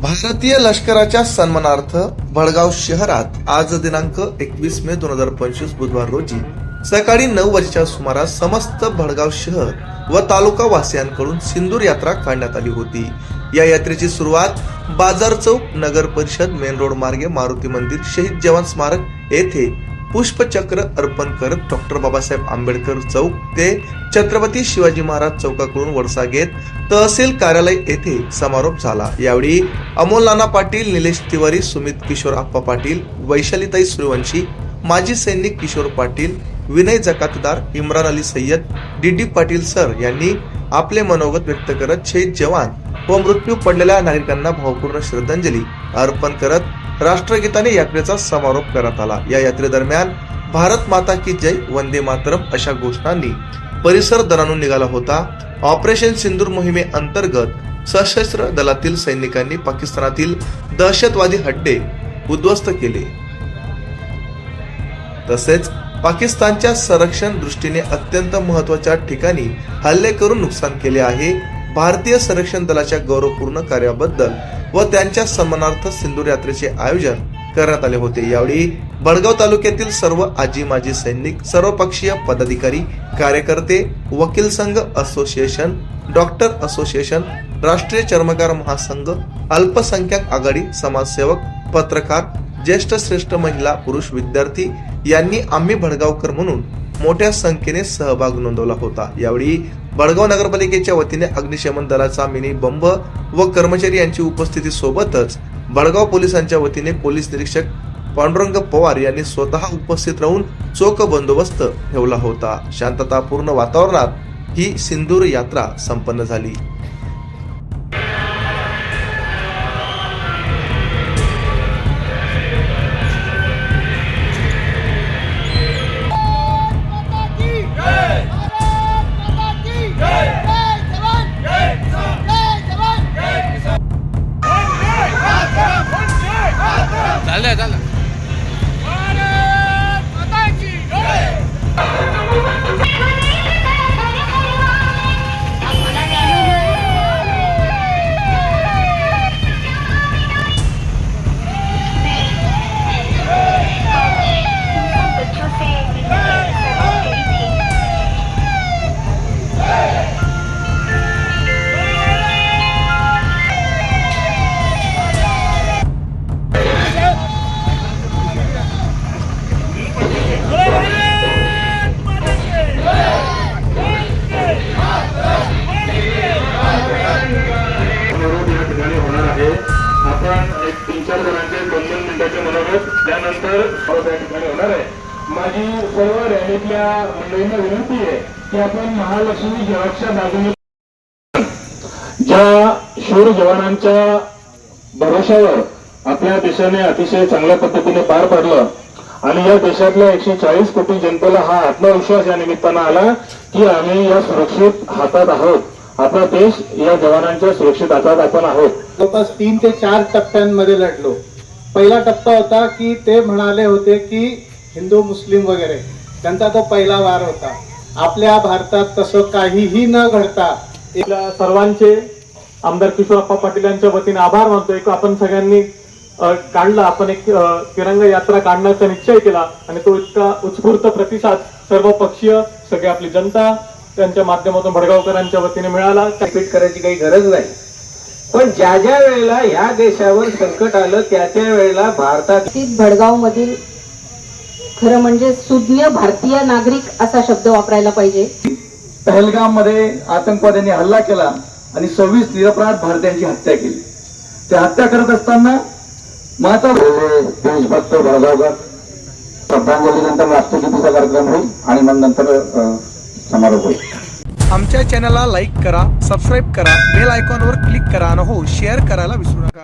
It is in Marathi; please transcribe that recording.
भारतीय लष्कराच्या सन्मानार्थ भडगाव शहरात आज दिनांक एकवीस मे दोन हजार पंचवीस बुधवार रोजी सकाळी नऊ वाजेच्या सुमारास समस्त भडगाव शहर व तालुका वासियांकडून सिंदूर यात्रा काढण्यात आली होती. या यात्रेची सुरुवात बाजार चौक नगर परिषद मेन रोड मार्गे मारुती मंदिर शहीद जवान स्मारक येथे पुष्पचक्र अर्पण करत डॉक्टर बाबासाहेब आंबेडकर चौक ते छत्रपती शिवाजी महाराज चौकाकडून वळसा घेत तहसील कार्यालय येथे समारोप झाला. यावेळी अमोल नाना पाटील निलेश तिवारी सुमित किशोर आप्पा पाटील वैशालीताई सूर्यवंशी माजी सैनिक Kishor Patil Vinay Jakatdar Imran Ali Sayyad D D Patil sir यांनी आपले मनोगत व्यक्त करत शहीद जवान व मृत्यू पडलेल्या नागरिकांना भावपूर्ण श्रद्धांजली अर्पण करत राष्ट्रगीताने यात्रेचा समारोप करण्यात आला. या यात्रेदरम्यान भारत माता की जय वंदे मातरम अशा घोषणांनी परिसर दरानून निघाला होता. ऑपरेशन सिंदूर मोहिमे अंतर्गत सशस्त्र दलातील सैनिकांनी पाकिस्तानातील दहशतवादी हड्डे उद्ध्वस्त केले. तसेच पाकिस्तानच्या संरक्षण दृष्टीने अत्यंत महत्त्वाच्या ठिकाणी हल्ले करून नुकसान केले आहे. भारतीय संरक्षण दलाच्या गौरवपूर्ण कार्याबद्दल व त्यांच्या सन्मानार्थ सिंदूर यात्रेचे आयोजन करण्यात आले होते. यावेळी बडगाव तालुक्यातील सर्व आजी माजी सैनिक सर्वपक्षीय पदाधिकारी कार्यकर्ते वकील संघ असोसिएशन डॉक्टर असोसिएशन राष्ट्रीय चर्मकार महासंघ अल्पसंख्याक आघाडी समाजसेवक पत्रकार ज्येष्ठ श्रेष्ठ महिला पुरुष विद्यार्थी यांनी आम्ही भडगावकर म्हणून मोठ्या संख्येने सहभाग नोंदवला होता. यावेळी बडगाव नगरपालिकेच्या वतीने अग्निशमन दलाचा मिनी बंब व कर्मचारी यांची उपस्थिती सोबतच बडगाव पोलिसांच्या वतीने पोलीस निरीक्षक पांडुरंग पवार यांनी स्वतः उपस्थित राहून चोख बंदोबस्त ठेवला होता. शांततापूर्ण वातावरणात ही सिंदूर यात्रा संपन्न झाली. माता की सर्व रॅलीतल्या मंडळींना विनंती आहे की आपण महालक्ष्मी जेवाच्या बाजूने ज्या शूर जवानांच्या भरोशावर आपल्या देशाने अतिशय चांगल्या पद्धतीने पार पाडलं आणि या देशातल्या एकशे चाळीस कोटी जनतेला हा आत्मविश्वास या निमित्तानं आला की आम्ही या सुरक्षित हातात आहोत. आपला देश या जवानांच्या सुरक्षित हातात आपण आहोत. जवळपास तीन ते चार टप्प्यांमध्ये लढलो. पहिला टप्पा होता की ते म्हणाले होते की हिंदू मुस्लिम वगैरे त्यांचा तो पहिला वार होता. आपल्या भारतात तसं काहीही न घडता सर्वांचे आमदार किशोरप्पा पाटील यांच्या वतीने आभार मानतोय की आपण सगळ्यांनी काढला. आपण एक तिरंगा यात्रा काढण्याचा निश्चय केला आणि तो इतका उत्स्फूर्त प्रतिसाद सर्व पक्षीय सगळी आपली जनता त्यांच्या माध्यमातून भडगावकरांच्या वतीने मिळाला. रिपीट करायची काही गरज नाही. पण ज्या ज्या वेळेला या देशावर संकट आलं त्या त्या वेळेला भारतात बाबतीत भडगावमधील खरं म्हणजे सुज्ञ भारतीय नागरिक असा शब्द वापरायला पाहिजे. पहलगाममध्ये आतंकवाद्यांनी हल्ला केला आणि सव्वीस निरपराध भारतीयांची हत्या केली. ते हत्या करत असताना माता देशभक्त भडगावकर श्रद्धांजलीनंतर राष्ट्रगीतीचा कार्यक्रम होईल आणि मग नंतर समारोप होईल. आमच्या चॅनलला लाईक करा सबस्क्राईब करा बेल आयकॉनवर क्लिक करा आणि हो शेअर करायला विसरू नका.